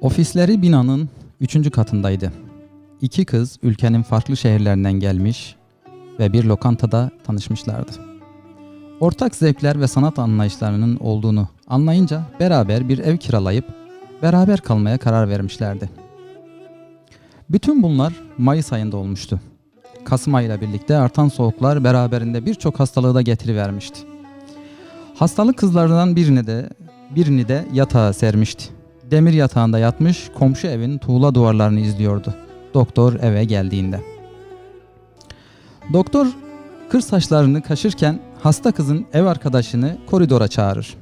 Ofisleri binanın üçüncü katındaydı. İki kız ülkenin farklı şehirlerinden gelmiş ve bir lokantada tanışmışlardı. Ortak zevkler ve sanat anlayışlarının olduğunu anlayınca beraber bir ev kiralayıp beraber kalmaya karar vermişlerdi. Bütün bunlar Mayıs ayında olmuştu. Kasım ayıyla birlikte artan soğuklar beraberinde birçok hastalığı da getirivermişti. Hastalık kızlardan birini de birini de yatağa sermişti. Demir yatağında yatmış komşu evin tuğla duvarlarını izliyordu. Doktor eve geldiğinde. Doktor kır saçlarını kaşırken hasta kızın ev arkadaşını koridora çağırır.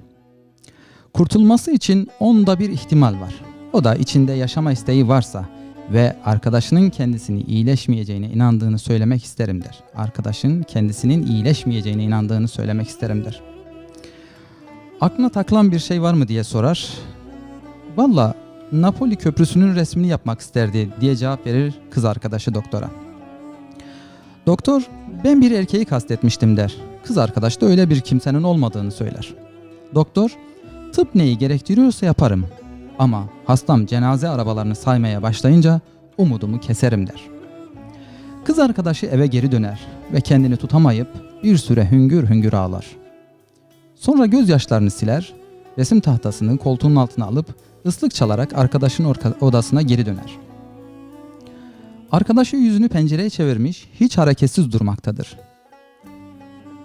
Kurtulması için onda bir ihtimal var. O da içinde yaşama isteği varsa ve arkadaşının kendisini iyileşmeyeceğine inandığını söylemek isterim der. Arkadaşın kendisinin iyileşmeyeceğine inandığını söylemek isterim der. Aklına takılan bir şey var mı diye sorar. Valla Napoli Köprüsü'nün resmini yapmak isterdi diye cevap verir kız arkadaşı doktora. Doktor ben bir erkeği kastetmiştim der. Kız arkadaş da öyle bir kimsenin olmadığını söyler. Doktor tıp neyi gerektiriyorsa yaparım ama hastam cenaze arabalarını saymaya başlayınca umudumu keserim der. Kız arkadaşı eve geri döner ve kendini tutamayıp bir süre hüngür hüngür ağlar. Sonra gözyaşlarını siler, resim tahtasını koltuğunun altına alıp ıslık çalarak arkadaşın orka- odasına geri döner. Arkadaşı yüzünü pencereye çevirmiş, hiç hareketsiz durmaktadır.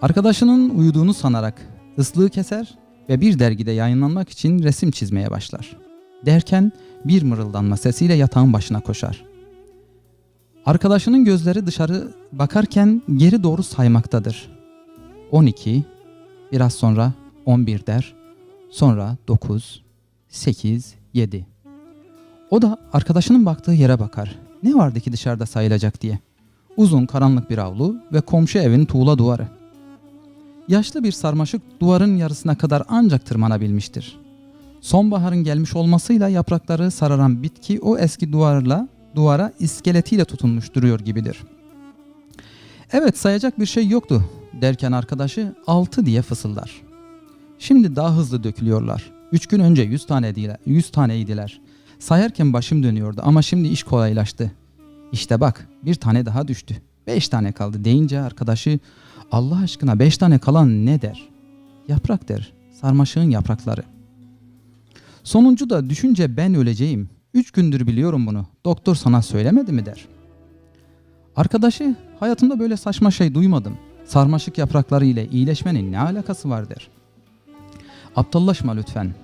Arkadaşının uyuduğunu sanarak ıslığı keser ve bir dergide yayınlanmak için resim çizmeye başlar. Derken bir mırıldanma sesiyle yatağın başına koşar. Arkadaşının gözleri dışarı bakarken geri doğru saymaktadır. 12, biraz sonra 11 der, sonra 9, 8, 7. O da arkadaşının baktığı yere bakar. Ne vardı ki dışarıda sayılacak diye. Uzun karanlık bir avlu ve komşu evin tuğla duvarı. Yaşlı bir sarmaşık duvarın yarısına kadar ancak tırmanabilmiştir. Sonbaharın gelmiş olmasıyla yaprakları sararan bitki o eski duvarla duvara iskeletiyle tutunmuş duruyor gibidir. Evet sayacak bir şey yoktu derken arkadaşı altı diye fısıldar. Şimdi daha hızlı dökülüyorlar. Üç gün önce yüz taneydiler. Yüz taneydiler. Sayarken başım dönüyordu ama şimdi iş kolaylaştı. İşte bak bir tane daha düştü. Beş tane kaldı deyince arkadaşı Allah aşkına beş tane kalan ne der? Yaprak der. Sarmaşığın yaprakları. Sonuncu da düşünce ben öleceğim. Üç gündür biliyorum bunu. Doktor sana söylemedi mi der. Arkadaşı hayatımda böyle saçma şey duymadım. Sarmaşık yaprakları ile iyileşmenin ne alakası var der. Aptallaşma lütfen.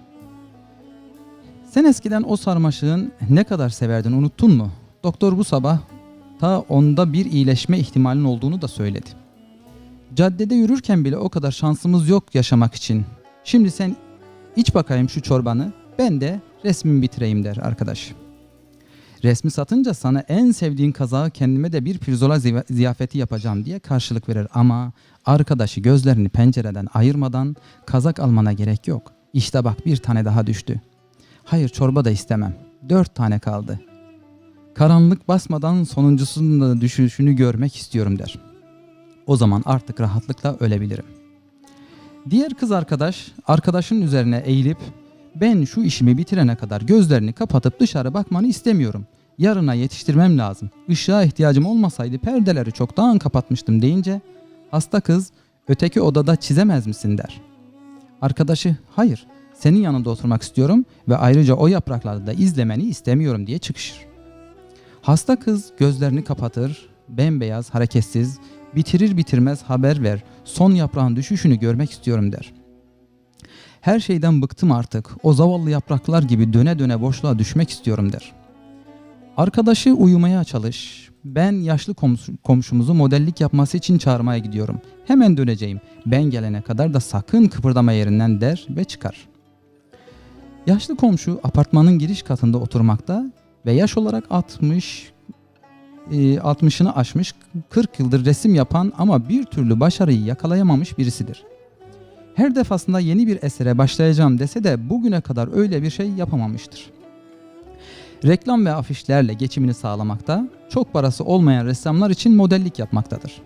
Sen eskiden o sarmaşığın ne kadar severdin unuttun mu? Doktor bu sabah ta onda bir iyileşme ihtimalin olduğunu da söyledi. Caddede yürürken bile o kadar şansımız yok yaşamak için. Şimdi sen iç bakayım şu çorbanı, ben de resmimi bitireyim der arkadaş. Resmi satınca sana en sevdiğin kazağı kendime de bir pirzola ziya- ziyafeti yapacağım diye karşılık verir ama arkadaşı gözlerini pencereden ayırmadan kazak almana gerek yok. İşte bak bir tane daha düştü. Hayır çorba da istemem. Dört tane kaldı. Karanlık basmadan sonuncusunun da düşüşünü görmek istiyorum der. O zaman artık rahatlıkla ölebilirim. Diğer kız arkadaş arkadaşın üzerine eğilip ben şu işimi bitirene kadar gözlerini kapatıp dışarı bakmanı istemiyorum. Yarına yetiştirmem lazım. Işığa ihtiyacım olmasaydı perdeleri çoktan kapatmıştım deyince hasta kız öteki odada çizemez misin der. Arkadaşı hayır senin yanında oturmak istiyorum ve ayrıca o yaprakları da izlemeni istemiyorum diye çıkışır. Hasta kız gözlerini kapatır, bembeyaz, hareketsiz, bitirir bitirmez haber ver, son yaprağın düşüşünü görmek istiyorum der. Her şeyden bıktım artık, o zavallı yapraklar gibi döne döne boşluğa düşmek istiyorum der. Arkadaşı uyumaya çalış, ben yaşlı komşu- komşumuzu modellik yapması için çağırmaya gidiyorum. Hemen döneceğim, ben gelene kadar da sakın kıpırdama yerinden der ve çıkar. Yaşlı komşu apartmanın giriş katında oturmakta ve yaş olarak 60 e, 60'ını aşmış 40 yıldır resim yapan ama bir türlü başarıyı yakalayamamış birisidir. Her defasında yeni bir esere başlayacağım dese de bugüne kadar öyle bir şey yapamamıştır. Reklam ve afişlerle geçimini sağlamakta, çok parası olmayan ressamlar için modellik yapmaktadır.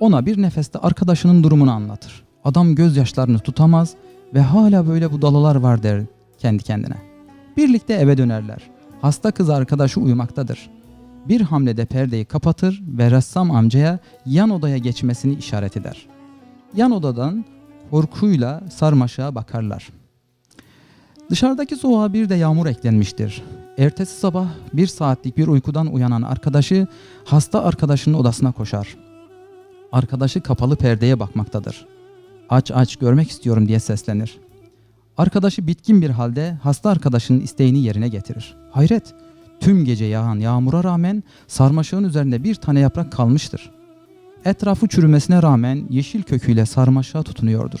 Ona bir nefeste arkadaşının durumunu anlatır. Adam gözyaşlarını tutamaz ve hala böyle budalalar var der kendi kendine. Birlikte eve dönerler. Hasta kız arkadaşı uyumaktadır. Bir hamlede perdeyi kapatır ve ressam amcaya yan odaya geçmesini işaret eder. Yan odadan korkuyla sarmaşığa bakarlar. Dışarıdaki soğuğa bir de yağmur eklenmiştir. Ertesi sabah bir saatlik bir uykudan uyanan arkadaşı hasta arkadaşının odasına koşar. Arkadaşı kapalı perdeye bakmaktadır. Aç aç görmek istiyorum diye seslenir. Arkadaşı bitkin bir halde hasta arkadaşının isteğini yerine getirir. Hayret! Tüm gece yağan yağmura rağmen sarmaşığın üzerinde bir tane yaprak kalmıştır. Etrafı çürümesine rağmen yeşil köküyle sarmaşığa tutunuyordur.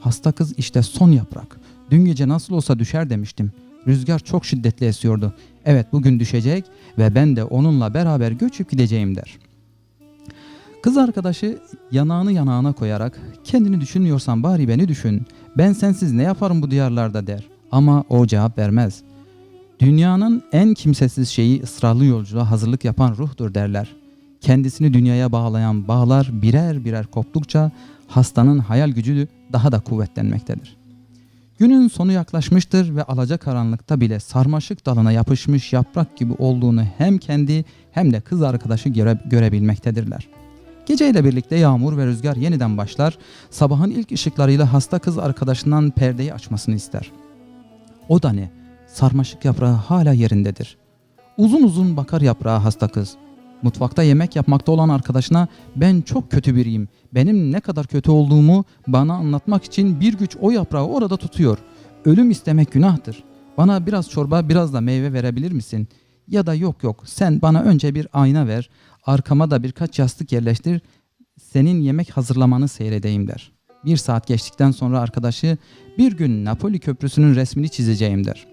Hasta kız işte son yaprak. Dün gece nasıl olsa düşer demiştim. Rüzgar çok şiddetli esiyordu. Evet bugün düşecek ve ben de onunla beraber göçüp gideceğim der. Kız arkadaşı yanağını yanağına koyarak kendini düşünmüyorsan bari beni düşün. Ben sensiz ne yaparım bu diyarlarda der. Ama o cevap vermez. Dünyanın en kimsesiz şeyi ısrarlı yolculuğa hazırlık yapan ruhtur derler. Kendisini dünyaya bağlayan bağlar birer birer koptukça hastanın hayal gücü daha da kuvvetlenmektedir. Günün sonu yaklaşmıştır ve alacakaranlıkta bile sarmaşık dalına yapışmış yaprak gibi olduğunu hem kendi hem de kız arkadaşı göre, görebilmektedirler. Geceyle birlikte yağmur ve rüzgar yeniden başlar, sabahın ilk ışıklarıyla hasta kız arkadaşından perdeyi açmasını ister. O da ne? Sarmaşık yaprağı hala yerindedir. Uzun uzun bakar yaprağa hasta kız. Mutfakta yemek yapmakta olan arkadaşına ben çok kötü biriyim. Benim ne kadar kötü olduğumu bana anlatmak için bir güç o yaprağı orada tutuyor. Ölüm istemek günahtır. Bana biraz çorba biraz da meyve verebilir misin? Ya da yok yok sen bana önce bir ayna ver. Arkama da birkaç yastık yerleştir. Senin yemek hazırlamanı seyredeyim der. Bir saat geçtikten sonra arkadaşı bir gün Napoli Köprüsü'nün resmini çizeceğim der.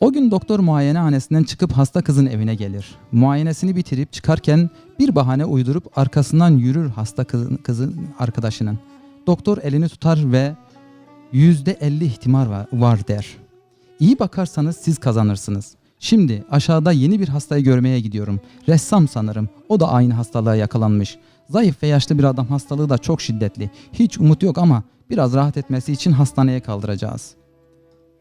O gün doktor muayenehanesinden çıkıp hasta kızın evine gelir. Muayenesini bitirip çıkarken bir bahane uydurup arkasından yürür hasta kızın, kızın arkadaşının. Doktor elini tutar ve yüzde elli ihtimal var, var der. İyi bakarsanız siz kazanırsınız. Şimdi aşağıda yeni bir hastayı görmeye gidiyorum. Ressam sanırım. O da aynı hastalığa yakalanmış. Zayıf ve yaşlı bir adam hastalığı da çok şiddetli. Hiç umut yok ama biraz rahat etmesi için hastaneye kaldıracağız.''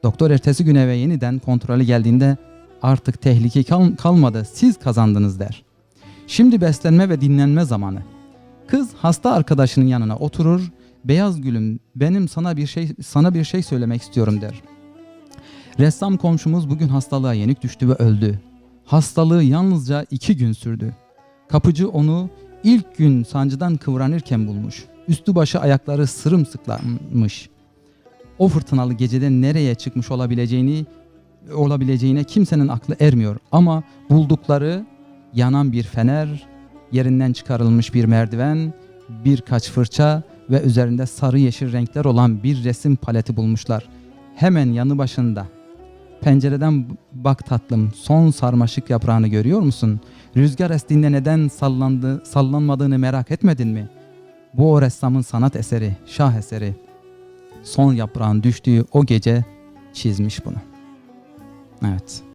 Doktor ertesi gün eve yeniden kontrolü geldiğinde artık tehlike kal- kalmadı siz kazandınız der. Şimdi beslenme ve dinlenme zamanı. Kız hasta arkadaşının yanına oturur. Beyaz gülüm benim sana bir şey sana bir şey söylemek istiyorum der. Ressam komşumuz bugün hastalığa yenik düştü ve öldü. Hastalığı yalnızca iki gün sürdü. Kapıcı onu ilk gün sancıdan kıvranırken bulmuş. Üstü başı ayakları sırımsıklanmış o fırtınalı gecede nereye çıkmış olabileceğini olabileceğine kimsenin aklı ermiyor. Ama buldukları yanan bir fener, yerinden çıkarılmış bir merdiven, birkaç fırça ve üzerinde sarı yeşil renkler olan bir resim paleti bulmuşlar. Hemen yanı başında. Pencereden bak tatlım, son sarmaşık yaprağını görüyor musun? Rüzgar estiğinde neden sallandı, sallanmadığını merak etmedin mi? Bu o ressamın sanat eseri, şah eseri son yaprağın düştüğü o gece çizmiş bunu. Evet.